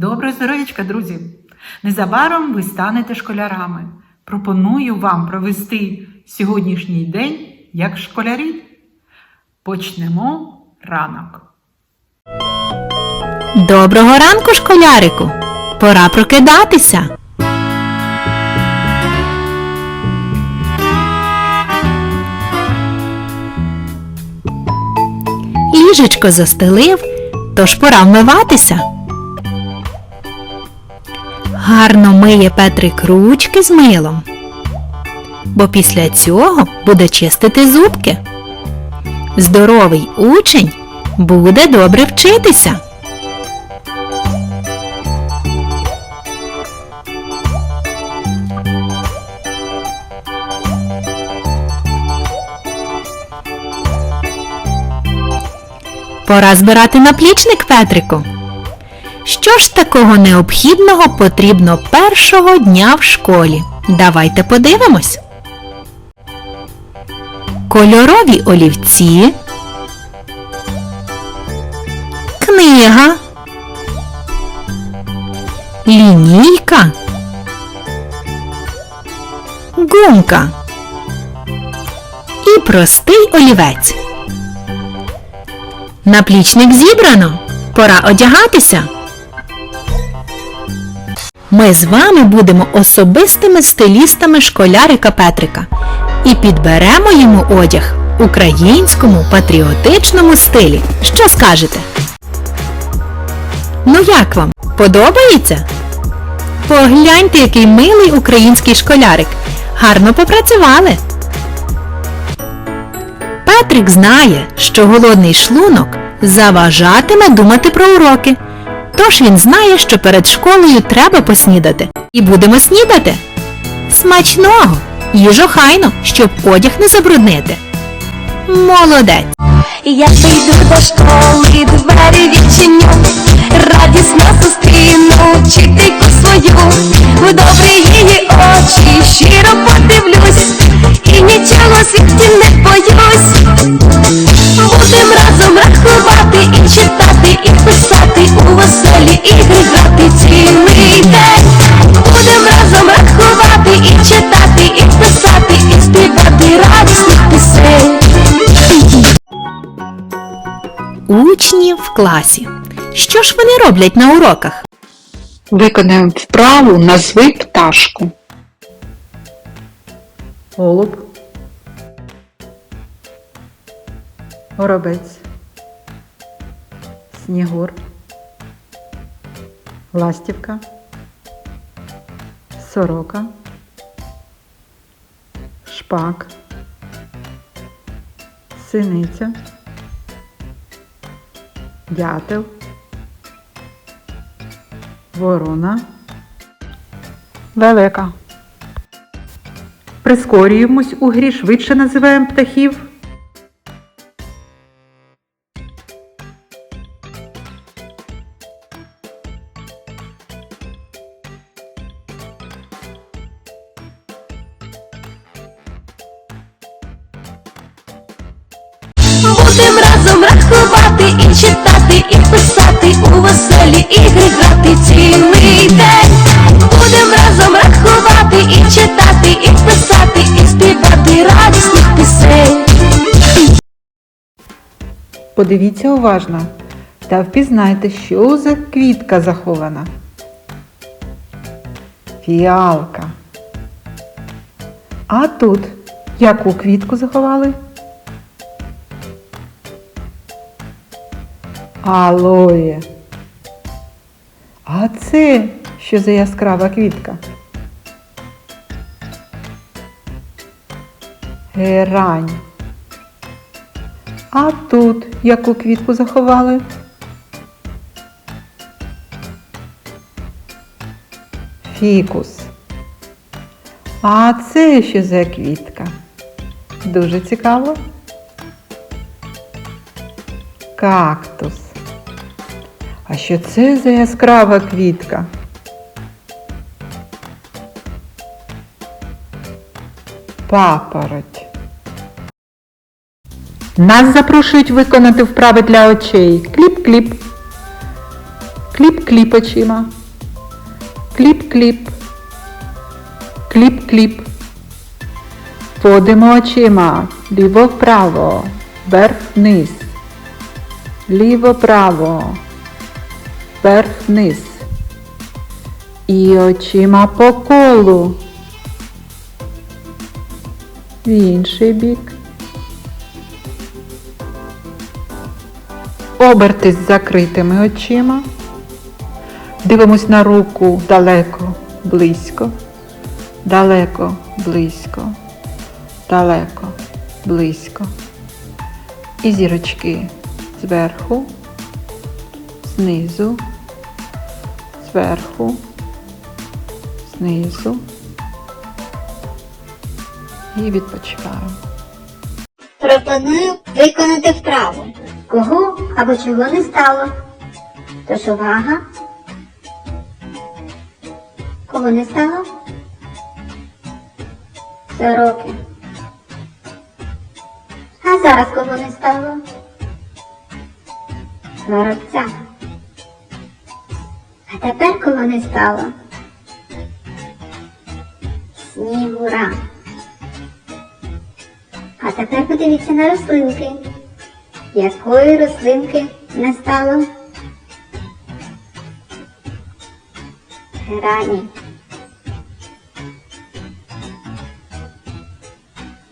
Доброго здоров'ячка, друзі! Незабаром ви станете школярами. Пропоную вам провести сьогоднішній день як школярі. Почнемо ранок. Доброго ранку, школярику! Пора прокидатися. Ліжечко застелив, тож пора вмиватися. Гарно миє Петрик ручки з милом, бо після цього буде чистити зубки. Здоровий учень буде добре вчитися. Пора збирати наплічник Петрику. Що ж такого необхідного потрібно першого дня в школі? Давайте подивимось. Кольорові олівці. Книга. Лінійка. Гумка. І простий олівець. Наплічник зібрано. Пора одягатися. Ми з вами будемо особистими стилістами школярика Петрика і підберемо йому одяг в українському патріотичному стилі. Що скажете? Ну як вам? Подобається? Погляньте, який милий український школярик. Гарно попрацювали. Петрик знає, що голодний шлунок заважатиме думати про уроки. Тож він знає, що перед школою треба поснідати. І будемо снідати. Смачного! Їж охайно, щоб одяг не забруднити. Молодець! Я прийду до школи, двері відчиню, радісно зустріну вчительку свою, в добрі її очі щиро подивлюсь, Учні в класі. Що ж вони роблять на уроках? Виконаємо вправу назви пташку. Голуб. Горобець. Снігур. Ластівка. Сорока. Шпак. Синиця. Дятел. Ворона. Лелека. Прискорюємось у грі, швидше називаємо птахів. Будем разом рахувати і читати, і писати у веселі ігри грати цілий день. Будем разом рахувати і читати, і писати, і співати радісних пісень. Подивіться уважно та впізнайте, що за квітка захована. Фіалка. А тут яку квітку заховали? Алоє. А це що за яскрава квітка? Герань. А тут яку квітку заховали? Фікус. А це що за квітка? Дуже цікаво. Кактус. А що це за яскрава квітка? Папороть. Нас запрошують виконати вправи для очей. Кліп-кліп. Кліп-кліп очима. Кліп-кліп. Кліп-кліп. Водимо очима. Ліво-вправо. Вверх-вниз. Ліво-право. Вверх-вниз. І очима по колу. В інший бік. Оберти з закритими очима. Дивимось на руку далеко, близько, далеко, близько, далеко, близько. І зірочки зверху, знизу, зверху, знизу. І відпочиваємо. Пропоную виконати вправу. Кого або чого не стало. Тож увага. Кого не стало? Сороки. А зараз кого не стало? Горобця. Тепер кого не стало? Снігура. А тепер подивіться на рослинки. Якої рослинки не стало? Грані.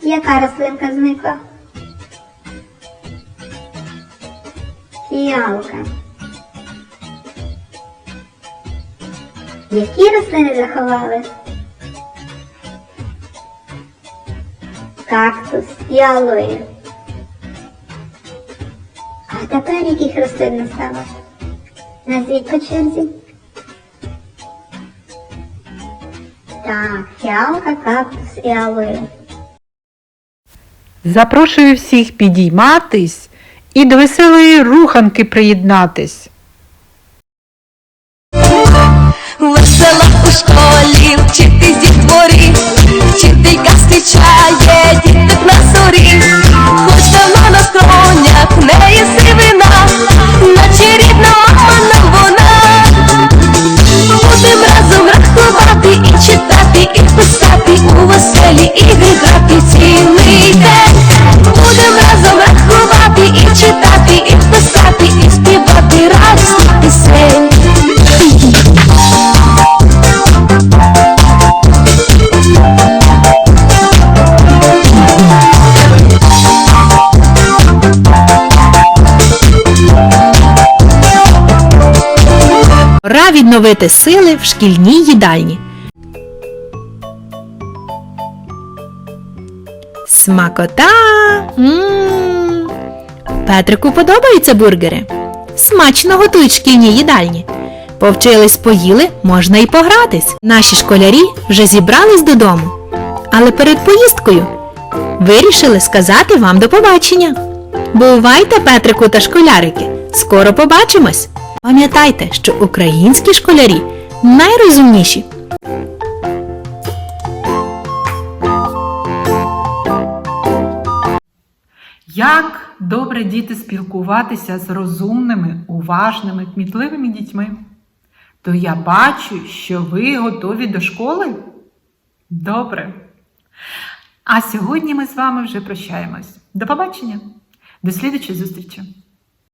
Яка рослинка зникла? Фіалка. Які рослини заховали? Кактус і алоє. А тепер яких рослин не стало? Назвіть по черзі. Так, фіалка, кактус і алоє. Запрошую всіх підійматись і до веселої руханки приєднатись. Школі, вчитись дітворі, вчителька зустрічає діток на зорі. Хоч давно на скронях не неї Відновити сили в шкільній їдальні. Смакота! М. Петрику подобаються бургери. Смачно готують в шкільній їдальні. Повчились, поїли, можна і погратись. Наші школярі вже зібрались додому. Але перед поїздкою вирішили сказати вам до побачення. Бувайте, Петрику та школярики! Скоро побачимось! Пам'ятайте, що українські школярі найрозумніші. Як добре діти спілкуватися з розумними, уважними, кмітливими дітьми. То я бачу, що ви готові до школи? Добре. А сьогодні ми з вами вже прощаємось. До побачення. До слідчої зустрічі.